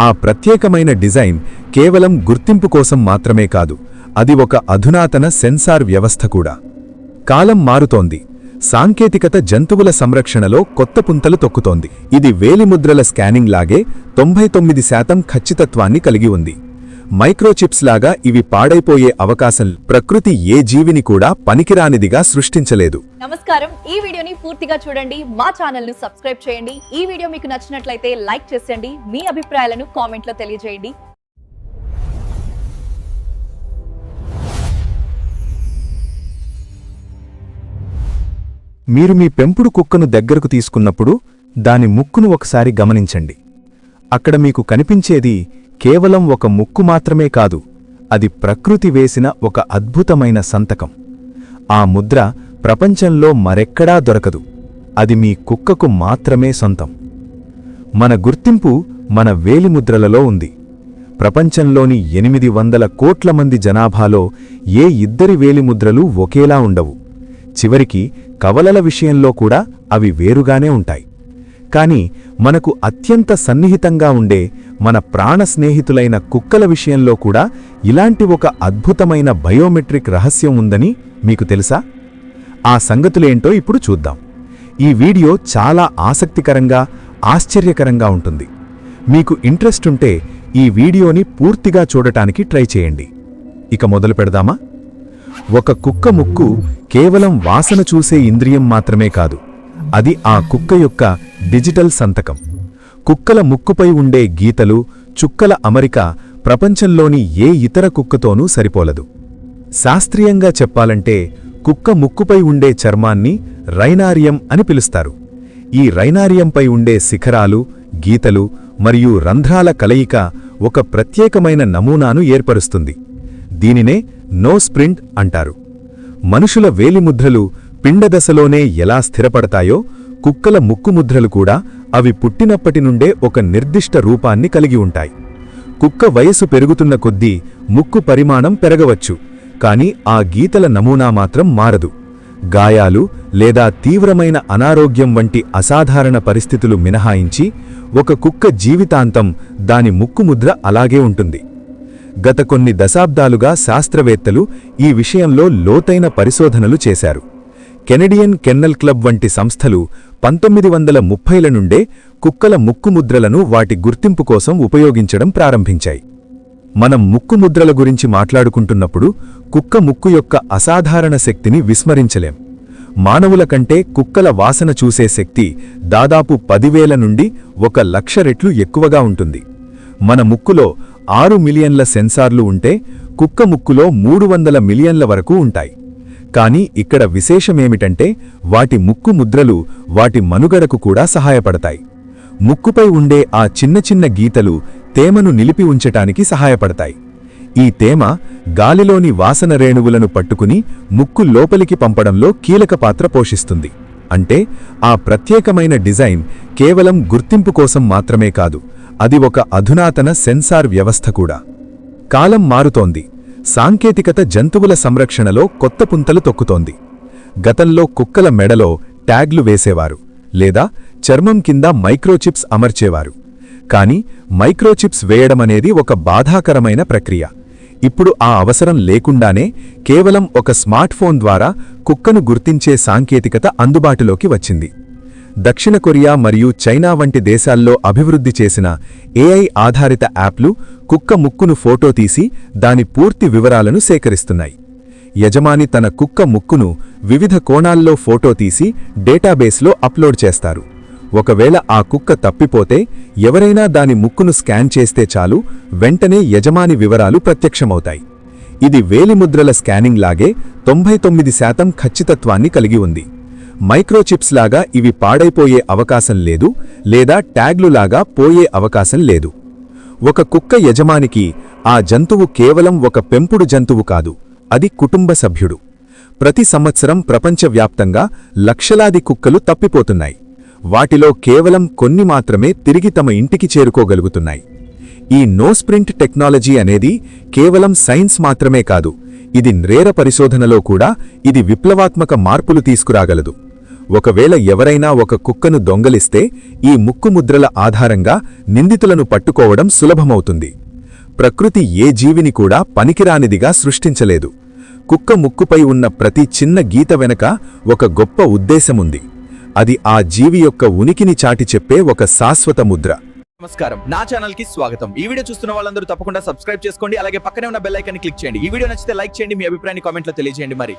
ఆ ప్రత్యేకమైన డిజైన్ కేవలం గుర్తింపు కోసం మాత్రమే కాదు అది ఒక అధునాతన సెన్సార్ వ్యవస్థ కూడా. కాలం మారుతోంది. సాంకేతికత జంతువుల సంరక్షణలో కొత్త పుంతలు తొక్కుతోంది. ఇది వేలిముద్రల స్కానింగ్ లాగే తొంభై తొమ్మిది శాతం ఖచ్చితత్వాన్ని కలిగి ఉంది. మైక్రోచిప్స్ లాగా ఇవి పాడైపోయే అవకాశం ప్రకృతి ఏ జీవిని కూడా పనికిరానిదిగా సృష్టించలేదు. నమస్కారం. ఈ వీడియోని పూర్తిగా చూడండి. మా ఛానల్ను సబ్స్క్రైబ్ చేయండి. ఈ వీడియో మీకు నచ్చినట్లయితే లైక్ చేసేయండి. మీ అభిప్రాయాలను కామెంట్లో తెలియజేయండి. మీరు మీ పెంపుడు కుక్కను దగ్గరకు తీసుకున్నప్పుడు దాని ముక్కును ఒకసారి గమనించండి. అక్కడ మీకు కనిపించేది కేవలం ఒక ముక్కు మాత్రమే కాదు అది ప్రకృతి వేసిన ఒక అద్భుతమైన సంతకం. ఆ ముద్ర ప్రపంచంలో మరెక్కడా దొరకదు అది మీ కుక్కకు మాత్రమే సొంతం. మన గుర్తింపు మన వేలిముద్రలలో ఉంది. ప్రపంచంలోని ఎనిమిది వందల కోట్ల మంది జనాభాలో ఏ ఇద్దరి వేలిముద్రలు ఒకేలా ఉండవు. చివరికి కవలల విషయంలో కూడా అవి వేరుగానే ఉంటాయి. కాని మనకు అత్యంత సన్నిహితంగా ఉండే మన ప్రాణ స్నేహితులైన కుక్కల విషయంలో కూడా ఇలాంటి ఒక అద్భుతమైన బయోమెట్రిక్ రహస్యం ఉందని మీకు తెలుసా? ఆ సంగతులేంటో ఇప్పుడు చూద్దాం. ఈ వీడియో చాలా ఆసక్తికరంగా ఆశ్చర్యకరంగా ఉంటుంది. మీకు ఇంట్రెస్ట్ ఉంటే ఈ వీడియోని పూర్తిగా చూడటానికి ట్రై చేయండి. ఇక మొదలు పెడదామా? ఒక కుక్క ముక్కు కేవలం వాసన చూసే ఇంద్రియం మాత్రమే కాదు అది ఆ కుక్క యొక్క డిజిటల్ సంతకం. కుక్కల ముక్కుపై ఉండే గీతలు చుక్కల అమరిక ప్రపంచంలోని ఏ ఇతర కుక్కతోనూ సరిపోలదు. శాస్త్రీయంగా చెప్పాలంటే కుక్క ముక్కుపై ఉండే చర్మాన్ని రైనారియం అని పిలుస్తారు. ఈ రైనారియంపై ఉండే శిఖరాలు గీతలు మరియు రంధ్రాల కలయిక ఒక ప్రత్యేకమైన నమూనాను ఏర్పరుస్తుంది. దీనినే నో స్ప్రింట్ అంటారు. మనుషుల వేలిముద్రలు పిండదశలోనే ఎలా స్థిరపడతాయో కుక్కల ముక్కుముద్రలు కూడా అవి పుట్టినప్పటి నుండే ఒక నిర్దిష్ట రూపాన్ని కలిగి ఉంటాయి. కుక్క వయసు పెరుగుతున్న కొద్దీ ముక్కు పరిమాణం పెరగవచ్చు కాని ఆ గీతల నమూనా మాత్రం మారదు. గాయాలు లేదా తీవ్రమైన అనారోగ్యం వంటి అసాధారణ పరిస్థితులు మినహాయించి ఒక కుక్క జీవితాంతం దాని ముక్కుముద్ర అలాగే ఉంటుంది. గత కొన్ని దశాబ్దాలుగా శాస్త్రవేత్తలు ఈ విషయంలో లోతైన పరిశోధనలు చేశారు. కెనడియన్ కెన్నల్ క్లబ్ వంటి సంస్థలు పంతొమ్మిది వందల ముప్పైల నుండే కుక్కల ముక్కుముద్రలను వాటి గుర్తింపు కోసం ఉపయోగించడం ప్రారంభించాయి. మనం ముక్కుముద్రల గురించి మాట్లాడుకుంటున్నప్పుడు కుక్క ముక్కు యొక్క అసాధారణ శక్తిని విస్మరించలేం. మానవుల కంటే కుక్కల వాసన చూసే శక్తి దాదాపు పదివేల నుండి ఒక లక్ష రెట్లు ఎక్కువగా ఉంటుంది. మన ముక్కులో ఆరు మిలియన్ల సెన్సార్లు ఉంటే కుక్క ముక్కులో మూడు వందల మిలియన్ల వరకు ఉంటాయి. కాని ఇక్కడ విశేషమేమిటంటే వాటి ముక్కు ముద్రలు వాటి మనుగడకు కూడా సహాయపడతాయి. ముక్కుపై ఉండే ఆ చిన్న చిన్న గీతలు తేమను నిలిపి ఉంచటానికి సహాయపడతాయి. ఈ తేమ గాలిలోని వాసన రేణువులను పట్టుకుని ముక్కు లోపలికి పంపడంలో కీలక పాత్ర పోషిస్తుంది. అంటే ఆ ప్రత్యేకమైన డిజైన్ కేవలం గుర్తింపు కోసం మాత్రమే కాదు అది ఒక అధునాతన సెన్సార్ వ్యవస్థ కూడా. కాలం మారుతోంది. సాంకేతికత జంతువుల సంరక్షణలో కొత్త పుంతలు తొక్కుతోంది. గతంలో కుక్కల మెడలో ట్యాగ్లు వేసేవారు లేదా చర్మం కింద మైక్రోచిప్స్ అమర్చేవారు. కాని మైక్రోచిప్స్ వేయడమనేది ఒక బాధాకరమైన ప్రక్రియ. ఇప్పుడు ఆ అవసరం లేకుండానే కేవలం ఒక స్మార్ట్ ఫోన్ ద్వారా కుక్కను గుర్తించే సాంకేతికత అందుబాటులోకి వచ్చింది. దక్షిణ కొరియా మరియు చైనా వంటి దేశాల్లో అభివృద్ధి చేసిన ఏఐ ఆధారిత యాప్లు కుక్క ముక్కును ఫోటో తీసి దాని పూర్తి వివరాలను సేకరిస్తున్నాయి. యజమాని తన కుక్క ముక్కును వివిధ కోణాల్లో ఫోటో తీసి డేటాబేస్లో అప్లోడ్ చేస్తారు. ఒకవేళ ఆ కుక్క తప్పిపోతే ఎవరైనా దాని ముక్కును స్కాన్ చేస్తే చాలు వెంటనే యజమాని వివరాలు ప్రత్యక్షమవుతాయి. ఇది వేలిముద్రల స్కానింగ్ లాగే తొంభై తొమ్మిది శాతం ఖచ్చితత్వాన్ని కలిగి ఉంది. మైక్రోచిప్స్ లాగా ఇవి పాడైపోయే అవకాశం లేదు లేదా ట్యాగ్లు లాగా పోయే అవకాశం లేదు. ఒక కుక్క యజమానికి ఆ జంతువు కేవలం ఒక పెంపుడు జంతువు కాదు అది కుటుంబ సభ్యుడు. ప్రతి సంవత్సరం ప్రపంచవ్యాప్తంగా లక్షలాది కుక్కలు తప్పిపోతున్నాయి. వాటిలో కేవలం కొన్ని మాత్రమే తిరిగి తమ ఇంటికి చేరుకోగలుగుతున్నాయి. ఈ నో స్ప్రింట్ టెక్నాలజీ అనేది కేవలం సైన్స్ మాత్రమే కాదు ఇది నేర పరిశోధనలో కూడా ఇది విప్లవాత్మక మార్పులు తీసుకురాగలదు. ఒకవేళ ఎవరైనా ఒక కుక్కను దొంగలిస్తే ఈ ముక్కు ముద్రల ఆధారంగా నిందితులను పట్టుకోవడం సులభమవుతుంది. ప్రకృతి ఏ జీవిని కూడా పనికిరానిదిగా సృష్టించలేదు. కుక్క ముక్కుపై ఉన్న ప్రతి చిన్న గీత వెనక ఒక గొప్ప ఉద్దేశముంది. అది ఆ జీవి యొక్క ఉనికిని చాటి చెప్పే ఒక శాశ్వత ముద్ర. నమస్కారం. నా ఛానల్కి స్వాగతం. ఈ వీడియో చూస్తున్న వాళ్ళందరూ తప్పకుండా సబ్స్క్రైబ్ చేసుకోండి అలాగే పక్కనే ఉన్న బెల్ ఐకాన్ క్లిక్ చేయండి. ఈ వీడియో నచ్చితే లైక్ చేయండి మీ అభిప్రాయాన్ని కామెంట్లో తెలియజేయండి మరి.